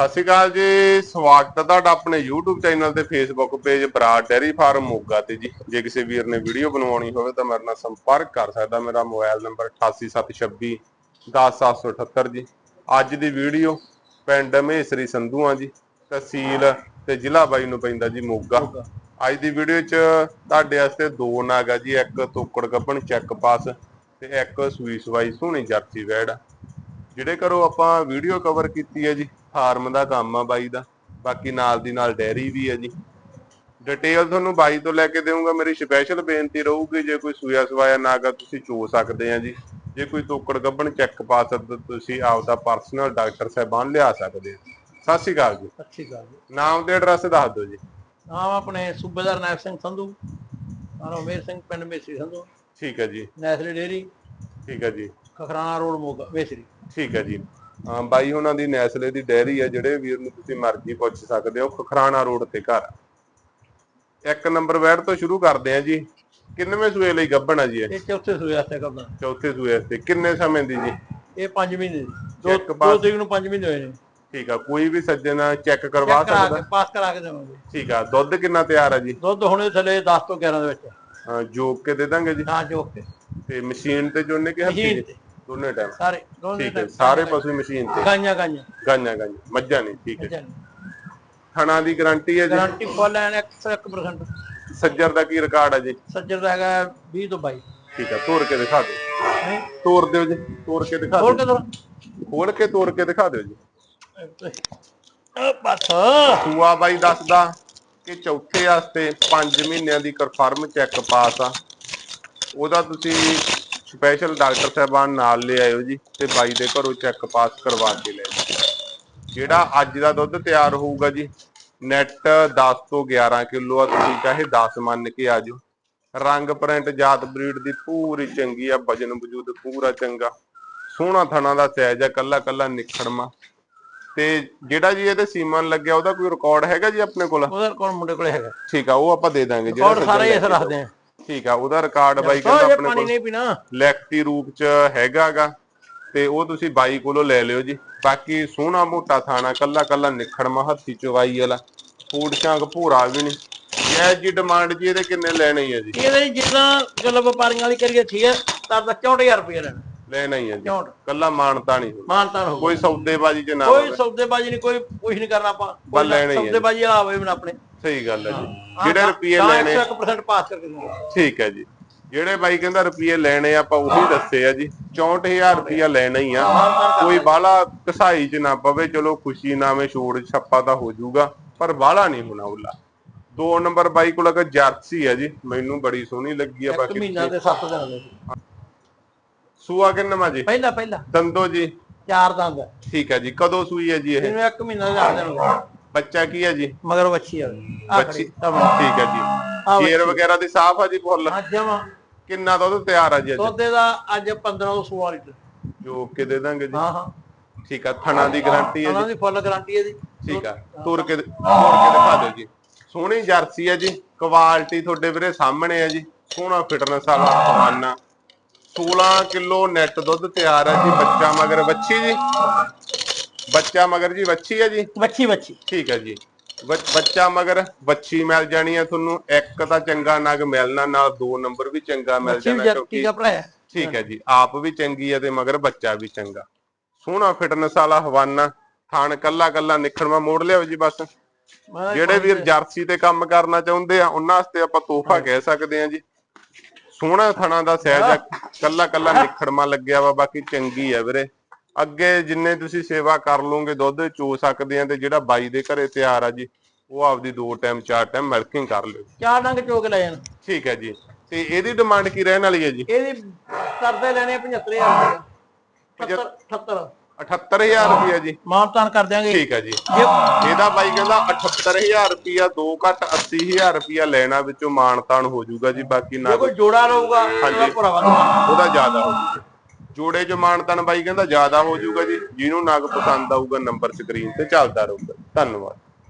ਸਤਿ ਸ਼੍ਰੀ ਅਕਾਲ ਜੀ, ਸਵਾਗਤ ਹੈ ਤੁਹਾਡਾ ਆਪਣੇ YouTube ਚੈਨਲ ਤੇ Facebook page Brar dairy farm Moga ਤੇ ਜੀ। ਜੇ ਕਿਸੇ ਵੀਰ ਨੇ ਵੀਡੀਓ ਬਣਵਾਉਣੀ ਹੋਵੇ ਤਾਂ ਮੇਰੇ ਨਾਲ ਸੰਪਰਕ ਕਰ ਸਕਦਾ। ਮੇਰਾ ਮੋਬਾਈਲ ਨੰਬਰ 88726 10778 ਜੀ। ਅੱਜ ਦੀ ਵੀਡੀਓ ਪਿੰਡ ਮਹੇਸਰੀ ਸੰਧੂਆਂ ਜੀ, ਤਹਿਸੀਲ ਤੇ ਜ਼ਿਲ੍ਹਾ ਬਾਈ ਨੂੰ ਪੈਂਦਾ ਜੀ ਮੋਗਾ। ਅੱਜ ਦੀ ਵੀਡੀਓ 'ਚ ਤੁਹਾਡੇ ਵਾਸਤੇ ਦੋ ਨਾਗ ਆ ਜੀ, ਇੱਕ ਤੋਕੜ ਗੱਬਣ ਚੈੱਕ ਪਾਸ ਤੇ ਇੱਕ ਸੂਈ ਸਵਾਈ ਸੋਹਣੀ ਜਰਸੀ ਵੈੜ। ਆ ਜਿਹੜੇ ਕਰੋ ਆਪਾਂ ਵੀਡੀਓ ਕਵਰ ਕੀਤੀ ਹੈ ਜੀ ਫਾਰਮ ਦਾ ਕੰਮ ਆ ਬਾਈ ਦਾ ਬਾਕੀ ਨਾਲ ਦੀ ਨਾਲ ਡੈਰੀ ਵੀ ਹੈ ਜੀ। ਡਿਟੇਲ ਤੁਹਾਨੂੰ ਬਾਈ ਤੋਂ ਲੈ ਕੇ ਦੇਵਾਂਗਾ ਮੇਰੀ ਸਪੈਸ਼ਲ ਬੇਨਤੀ ਰਹੂਗੀ ਜੇ ਕੋਈ ਸੂਇਆ ਸਵਾਇਆ ਨਾਗਾ ਤੁਸੀਂ ਚੋ ਸਕਦੇ ਆ ਜੀ। ਜੇ ਕੋਈ ਤੋਕੜ ਗੱਬਣ ਚੈੱਕ ਪਾ ਸਕਦੇ ਤੁਸੀਂ ਆਪਦਾ ਪਰਸਨਲ ਡਾਕਟਰ ਸਾਹਿਬਾਨ ਲਿਆ ਸਕਦੇ ਆ। ਸਤਿ ਸ਼੍ਰੀ ਅਕਾਲ ਜੀ। ਸਤਿ ਸ਼੍ਰੀ ਅਕਾਲ ਜੀ। ਨਾਮ ਤੇ ਐਡਰੈਸ ਦੱਸ ਦਿਓ ਜੀ। ਨਾਮ ਆਪਣੇ ਸੂਬੇਦਾਰ ਨਾਇਬ ਸਿੰਘ ਸੰਧੂ ਮੇਰ ਸਿੰਘ ਪਿੰਡ ਮੇਸਰੀ ਸੰਧੂ। ਠੀਕ ਹੈ ਜੀ। ਨੈਸਲੇ ਡੇਰੀ ਠੀਕ ਹੈ ਜੀ। ਖਖਰਾਣਾ ਰੋਡ ਮੋਗਾ ਮੇਸਰੀ। ਠੀਕ ਹੈ ਜੀ। ਬਾਈ ਉਹਨਾਂ ਦੀ ਨੈਸਲੇ ਦੀ ਡੈਰੀ ਹੈ ਜਿਹੜੇ ਵੀਰ ਨੂੰ ਤੁਸੀਂ ਮਰਜ਼ੀ ਪੁੱਛ ਸਕਦੇ ਹੋ ਖਖਰਾਣਾ ਰੋਡ ਤੇ ਘਰ। ਇੱਕ ਨੰਬਰ ਵੈੜ ਤੋਂ ਸ਼ੁਰੂ ਕਰਦੇ ਆ ਜੀ। ਕਿੰਨਵੇਂ ਸੂਏ ਲਈ ਗੱਭਣ ਆ ਜੀ ਇਹ? ਇਹ ਚੌਥੇ ਸੂਏ ਤੇ ਕਰਦਾ ਚੌਥੇ ਸੂਏ ਤੇ ਕਿੰਨੇ ਸਮੇਂ ਦੀ ਜੀ? ਇਹ 5 ਮਹੀਨੇ ਦੀ। ਤਰੀਕ ਨੂੰ 5 ਮਹੀਨੇ ਹੋਏ ਨੇ। ਠੀਕ ਆ ਕੋਈ ਵੀ ਸੱਜਣ ਚੈੱਕ ਕਰਵਾ ਚੈੱਕ ਕਰਾ ਸਕਦਾ। ਕੇ ਪਾਸ ਕਰਾ ਕੇ ਦੇਵਾਂਗੇ। ਠੀਕ ਆ ਦੁੱਧ ਕਿੰਨਾ ਤਿਆਰ ਆ ਜੀ? ਦੁੱਧ ਹੁਣੇ ਥੱਲੇ 10 ਤੋਂ 11 ਦੇ ਵਿੱਚ। ਹਾਂ, ਜੋਕ ਕੇ ਦੇ ਦਾਂਗੇ ਜੀ। ਨਾ ਜੋਕ ਤੇ ਤੇ ਮਸ਼ੀਨ ਤੇ ਜੋਨੇ ਕਿ ਹੱਥੀ ਮਸ਼ੀਨ ਜੀ? ਤੇ। ਦੋਨੇ ਟਾਈਮ ਸਾਰੇ ਦੋਨੇ ਠੀਕ ਹੈ ਸਾਰੇ ਪਸ਼ੂ ਮਸ਼ੀਨ ਤੇ। ਗਾਈਆਂ ਗਾਈਆਂ। ਗਾਂਆਂ ਗਾਂਆਂ ਮੱਝਾਂ ਨਹੀਂ ਠੀਕ ਹੈ। ਥਣਾ ਦੀ ਗਾਰੰਟੀ ਹੈ ਜੀ? ਗਾਰੰਟੀ ਫੁੱਲ ਐਨ 101% ਸੱਜਰ ਦਾ ਕੀ ਰਿਕਾਰਡ ਆ ਜੀ? ਸੱਜਰ ਦਾ ਹੈਗਾ 20 ਤੋਂ 22 ਠੀਕ ਆ ਤੋੜ ਕੇ ਦਿਖਾ ਦਿਓ। ਹੈਂ? ਤੋੜ ਦਿਓ ਜੀ ਤੋੜ ਕੇ ਦਿਖਾ ਹੋਰ ਦਿਓ। ਕਿਦੋਂ ਖੋਲ ਕੇ ਤੋੜ ਕੇ ਦਿਖਾ ਦਿਓ ਜੀ। ਆ ਬਸ। ਸੂਆ ਬਾਈ ਦੱਸਦਾ ਕਿ ਚੌਥੇ ਵਾਸਤੇ 5 ਮਹੀਨਿਆਂ ਦੀ ਕਨਫਰਮ ਚੈੱਕ ਪਾਸ ਆ। ਉਹਦਾ ਤੁਸੀਂ ਸਪੈਸ਼ਲ ਡਾਕਟਰ ਸਾਹਿਬਾਨ ਨਾਲ ਲੈ ਆਇਓ ਜੀ ਤੇ ਬਾਈ ਦੇ ਘਰੋਂ ਚੈੱਕ ਪਾਸ ਕਰਵਾ ਕੇ ਲੈ ਜਿਹੜਾ ਅੱਜ ਦਾ ਦੁੱਧ ਤਿਆਰ ਹੋਊਗਾ ਜੀ ਨੈਟ 10 ਤੋਂ 11 ਕਿਲੋ ਆ ਤੁਸੀਂ ਚਾਹੇ 10 ਮੰਨ ਕੇ ਆ ਜਾਓ। ਰੰਗ ਪ੍ਰਿੰਟ ਜਾਤ ਬਰੀਡ ਦੀ ਪੂਰੀ ਚੰਗੀ ਆ ਵਜਨ ਵਜੂਦ ਪੂਰਾ ਚੰਗਾ। ਸੋਹਣਾ ਥਣਾ ਦਾ ਸਾਈਜ਼ ਆ ਕੱਲਾ ਕੱਲਾ ਨਿਖੜਮਾ ਤੇ ਜਿਹੜਾ ਜੀ ਇਹਦੇ ਸੀਮਨ ਲੱਗਿਆ ਉਹਦਾ ਕੋਈ ਰਿਕਾਰਡ ਹੈਗਾ ਜੀ ਆਪਣੇ ਕੋਲ? ਉਹਦੇ ਕੋਲ ਮੁੰਡੇ ਕੋਲੇ ਹੈਗਾ। ਠੀਕ ਆ ਉਹ ਆਪਾਂ ਦੇ ਦਾਂਗੇ ਸੱਜਣ ਸਾਰੇ ਇਸ ਰੱਖਦੇ ਆ। ਠੀਕ ਆ ਉਹਦਾ ਰਿਕਾਰਡ ਬਾਈ ਕਹਿੰਦਾ ਜੇ ਆਪਣੇ ਪਾਣੀ ਕੋਲ ਨਹੀਂ ਪੀਣਾ। ਲਿਖਤੀ ਰੂਪ ਚ ਹੈਗਾਗਾ ਤੇ ਉਹ ਤੁਸੀਂ ਬਾਈ ਕੋਲੋਂ ਲੈ ਲਿਓ ਜੀ। ਬਾਕੀ ਸੋਹਣਾ ਮੋਟਾ ਥਾਣਾ ਕੱਲਾ ਕੱਲਾ ਨਿਖੜਮਾ ਹੱਥੀ ਚਵਾਈ ਵਾਲਾ। ਫੂਡ ਚਾਂਗ ਭੂਰਾ ਵੀ ਨਹੀਂ। ਇਹ ਜੀ ਡਿਮਾਂਡ ਜੀ ਇਹਦੇ ਕਿੰਨੇ ਲੈਣੇ ਹੀ ਆ ਜੀ? ਇਹਦੇ ਜਿੱਦਾਂ ਗੱਲ ਵਪਾਰੀਆਂ ਵਾਲੀ ਕਰੀਏ ਠੀਕ ਹੈ ਤਾਂ ਤਾਂ 64000 ਰੁਪਏ ਲੈਣਾ। ਲੈਣਾ ਹੀ ਆ ਜੀ। 64 ਕੱਲਾ ਮਾਨਤਾ ਨਹੀਂ। ਹੋਊ। ਮਾਨਤਾਨ ਹੋ ਕੋਈ ਸੌਦੇਬਾਜ਼ੀ ਚ ਨਾ ਕੋਈ ਹੋਵੇ। ਸੌਦੇਬਾਜ਼ੀ ਨਹੀਂ ਕੋਈ ਕੁਝ ਨਹੀਂ ਕਰਨਾ ਆਪਾਂ। ਬਸ ਲੈਣਾ ਹੀ ਹੈ। ਸੌਦੇਬਾਜ਼ੀ ਵਾਲਾ ਹੋਵੇ ਨਾ ਆਪਣੇ। ਸਹੀ ਗੱਲ ਹੈ ਜੀ। ਜਿਹੜੇ ਰੁਪਏ ਲੈਣੇ 1% ਪਾਸ ਕਰਕੇ ਦੂੰਗਾ ਠੀਕ ਹੈ ਜੀ। ਜਿਹੜੇ ਬਾਈ ਕਹਿੰਦਾ ਰੁਪਏ ਲੈਣੇ ਆ, ਆਪਾਂ ਉਹੀ ਦੱਸੇ ਆ ਜੀ। 64000 ਰੁਪਇਆ ਲੈਣਾ ਹੀ ਆ। ਕੋਈ ਬਾਹਲਾ ਕਸਾਈ ਚ ਨਾ ਪਵੇ ਚਲੋ ਖੁਸ਼ੀ ਨਾਵੇਂ ਛੋੜ ਛੱਪਾ ਤਾਂ ਹੋ ਜਾਊਗਾ ਪਰ ਬਾਹਲਾ ਨਹੀਂ ਹੋਣਾ ਉਹਲਾ। ਦੋ ਨੰਬਰ ਬਾਈ ਕੋਲ ਇੱਕ ਜਰਸੀ ਆ ਜੀ। ਮੈਨੂੰ ਬੜੀ ਸੋਹਣੀ ਲੱਗੀ ਆ ਇੱਕ ਬਾਕੀ ਮਹੀਨਾ ਦੇ 7 ਦਿਨ ਦੇ ਸੂਆ ਕਿੰਨਾ ਜੀ? ਪਹਿਲਾ ਪਹਿਲਾ। ਦੰਦੋ ਜੀ। ਚਾਰ ਦੰਦ। ਹੈ। ਠੀਕ ਹੈ ਜੀ। ਕਦੋਂ ਸੂਈ ਹੈ ਜੀ ਇਹ? ਇਹਨੂੰ ਇੱਕ ਮਹੀਨਾ ਦੇ 8 ਦਿਨ ਹੋ ਬੱਚਾ ਕੀ ਹੈ ਜੀ? ਮਗਰ ਵੱਛੀ ਆ ਬੱਚੀ। ਠੀਕ ਹੈ ਜੀ। ਸ਼ੇਰ ਵਗੈਰਾ ਦੀ ਸਾਫ਼ ਆ ਜੀ ਫੁੱਲ? ਅੱਜ ਜਮਾ। ਕਿੰਨਾ ਦੁੱਧ ਤਿਆਰ ਆ ਜੀ ਅੱਜ? ਦੁੱਧ ਦਾ ਅੱਜ 15 ਤੋਂ 16 ਲੀਟਰ। ਜੋ ਕੇ ਦੇ ਦਾਂਗੇ ਜੀ। ਹਾਂ ਹਾਂ। ਠੀਕ ਆ ਥਣਾ ਦੀ ਗਾਰੰਟੀ ਹੈ ਜੀ। ਦੀ ਫੁੱਲ ਗਾਰੰਟੀ ਹੈ ਜੀ। ਠੀਕ ਆ ਤੋੜ ਕੇ ਤੋੜ ਕੇ ਦਿਖਾ ਦਿਓ ਜੀ। ਸੋਹਣੀ ਜਰਸੀ ਹੈ ਜੀ। ਕੁਆਲਿਟੀ ਤੁਹਾਡੇ ਵੀਰੇ ਸਾਹਮਣੇ ਹੈ ਜੀ। ਸੋਹਣਾ ਫਿਟਨੈਸ ਵਾਲਾ ਹਵਾਨਾ 16 ਕਿਲੋ ਨੈਟ ਦੁੱਧ ਤਿਆਰ ਹੈ ਜੀ ਬੱਚਾ ਮਗਰ ਵੱਛੀ ਜੀ। ਬੱਚਾ ਮਗਰ ਜੀ ਵੱਛੀ ਹੈ ਜੀ? ਵੱਛੀ ਵੱਛੀ। ਠੀਕ ਹੈ ਜੀ। ਬੱਚ- ਮਗਰ ਵੱਛੀ ਮਿਲ ਜਾਣੀ ਹੈ ਤੁਹਾਨੂੰ। ਇੱਕ ਤਾਂ ਚੰਗਾ ਨਗ ਮਿਲਣਾ ਨਾਲ ਦੋ ਨੰਬਰ ਵੀ ਚੰਗਾ ਮਿਲ ਜਾਣਾ ਕਿਉਂਕਿ ਠੀਕ ਹੈ ਜੀ ਆਪ ਵੀ ਚੰਗੀ ਹੈ ਤੇ ਮਗਰ ਬੱਚਾ ਵੀ ਚੰਗਾ। ਸੋਹਣਾ ਫਿਟਨੈਸ ਵਾਲਾ ਹਵਾਨਾ। ਥਾਣ ਕੱਲਾ ਕੱਲਾ ਨਿਖੜਵਾ ਮੋੜ ਲਿਆਓ ਜੀ ਬਸ। ਜਿਹੜੇ ਵੀਰ ਜਰਸੀ ਤੇ ਕੰਮ ਕਰਨਾ ਚਾਹੁੰਦੇ ਆ ਉਹਨਾਂ ਵਾਸਤੇ ਆਪਾਂ ਤੋਹਫਾ ਕਹਿ ਸਕਦੇ ਆ ਜੀ। ਸੋਹਣਾ ਥਣਾ ਦਾ ਸਹਿਜ ਆ ਕੱਲਾ ਕੱਲਾ ਨਿਖੜਮਾ ਲੱਗਿਆ ਵਾ ਬਾਕੀ ਚੰਗੀ ਆ ਵੀਰੇ। ਅੱਗੇ ਜਿੰਨੇ ਤੁਸੀਂ ਸੇਵਾ ਕਰ ਲਓਗੇ ਦੁੱਧ ਚੋ ਸਕਦੇ ਆ ਤੇ ਜਿਹੜਾ ਬਾਈ ਦੇ ਘਰੇ ਤਿਆਰ ਆ ਜੀ ਉਹ ਆਪਦੀ ਦੋ ਟਾਈਮ ਚਾਰ ਟਾਈਮ ਮਿਲਕਿੰਗ ਕਰ ਲਿਓ। ਚਾਰ ਡੰਗ ਚੋਕ ਲੈ ਜਾਣ। ਠੀਕ ਹੈ ਜੀ। ਤੇ ਇਹਦੀ ਡਿਮਾਂਡ ਕੀ ਰਹਿਣ ਵਾਲੀ ਹੈ ਜੀ? ਇਹਦੀ ਕਰਦੇ ਲੈਣੇ 75000 ਰੁਪਏ। 78 78000 ਰੁਪਇਆ ਜੀ। ਮਾਨਤਾਨ ਕਰ ਦਿਆਂਗੇ। ਠੀਕ ਹੈ ਜੀ। ਇਹਦਾ ਬਾਈ ਕਹਿੰਦਾ 78000 ਰੁਪਇਆ 2 ਘੱਟ 80000 ਰੁਪਇਆ ਲੈਣਾ ਵਿੱਚੋਂ ਮਾਨਤਾਨ ਹੋ ਜਾਊਗਾ ਜੀ ਬਾਕੀ ਨਾ ਕੋਈ ਜੋੜਾ ਰਹੂਗਾ ਉਹਦਾ ਜ਼ਿਆਦਾ ਹੋ ਜਾਊਗਾ। ਜੋੜੇ ਚ ਮਾਨਤਾਨ ਬਾਈ ਕਹਿੰਦਾ ਜ਼ਿਆਦਾ ਹੋ ਜਾਊਗਾ ਜੀ। ਜਿਹਨੂੰ ਨਗ ਪਸੰਦ ਆਊਗਾ ਨੰਬਰ ਸਕਰੀਨ ਤੇ ਚੱਲਦਾ ਰਹੂਗਾ। ਧੰਨਵਾਦ।